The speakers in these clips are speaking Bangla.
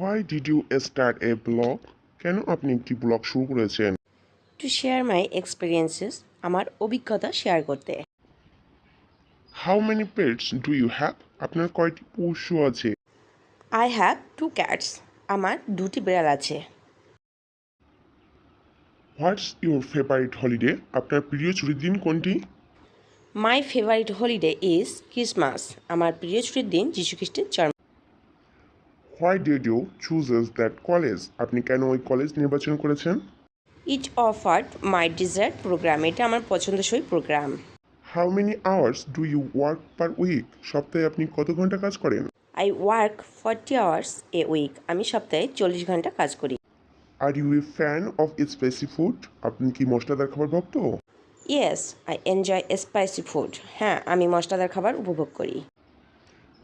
Why did you start a blog কেন আপনি একটি ব্লগ শুরু করেছেন? টু শেয়ার মাই এক্সপিরিয়েন্সেস আমার অভিজ্ঞতা শেয়ার করতে। How many pets do you have আপনার কয়টি পশু আছে? আই হ্যাভ টু ক্যাটস আমার দুটি বিড়াল আছে। হোয়াটস ইউর ফেভারিট হলিডে আপনার প্রিয় ছুটির দিন কোনটি? My favourite holiday is Christmas আমার প্রিয় ছুটির দিন যীশুখ্রিস্টের জন্ম। Why did you chooses that college আপনি কেন ওই কলেজ নির্বাচন করেছেন? It offered my desired program এটা আমার পছন্দসই program how many hours do you work per week সপ্তাহে আপনি কত ঘণ্টা কাজ করেন? I work forty hours a week আমি সপ্তাহে চল্লিশ ঘণ্টা কাজ করি। Are you a fan of spicy food আপনি কি মশলাদার খাবার ভক্ত? Yes I enjoy spicy food হ্যাঁ আমি মশলাদার খাবার উপভোগ করি।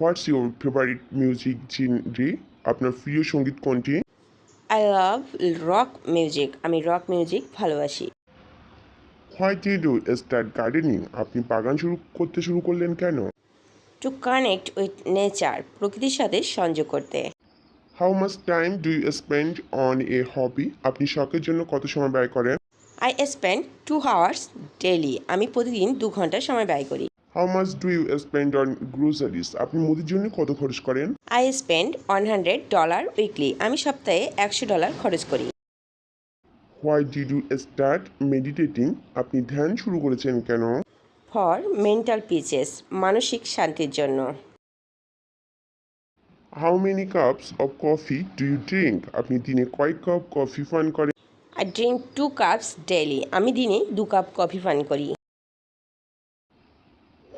What's your favourite music genre আপনার প্রিয় সংগীত কোনটি? আই লাভ রক মিউজিক আমি রক মিউজিক ভালোবাসি। Why did you start gardening আপনি বাগান শুরু করতে শুরু করলেন কেন? টু কানেক্ট উইথ নেচার প্রকৃতির সাথে সংযোগ করতে। How much time do you spend on a hobby আপনি শখের জন্য কত সময় ব্যয় করেন? I spend two hours daily আমি প্রতিদিন দু ঘণ্টা সময় ব্যয় করি। How much do you spend on groceries আপনি মুদির জন্য কত খরচ করেন? I spend one hundred dollar weekly আমি সপ্তাহে একশো ডলার খরচ করি। Why did you start meditating আপনি ধ্যান শুরু করেছেন কেন? ফর মেন্টাল পিচেস মানসিক শান্তির জন্য। How many cups of coffee do you drink আপনি দিনে কয় কাপ কফি পান করেন? I drink two cups daily আমি দিনে দু কাপ কফি পান করি।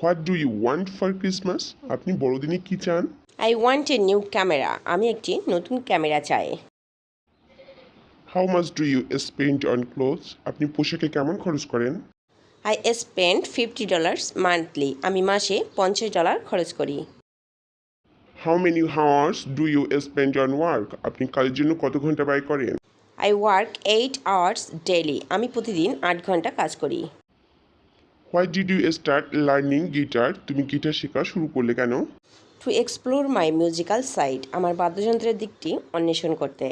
What do you want for Christmas আপনি বড়দিনে কি চান? I want a new camera আমি একটি নতুন ক্যামেরা চাই। How much do you spend on clothes আপনি পোশাকে কেমন খরচ করেন? I spend fifty dollars monthly আমি মাসে পঞ্চাশ ডলার খরচ করি। How many hours do you spend on work আপনি কাজের জন্য কত ঘণ্টা ব্যয় করেন? I work eight hours daily আমি প্রতিদিন আট ঘণ্টা কাজ করি। Why did you start learning guitar তুমি গিটার শেখা শুরু করলে কেন? To explore my musical side আমার বাদ্যযন্ত্রের দিকটি অন্বেষণ করতে।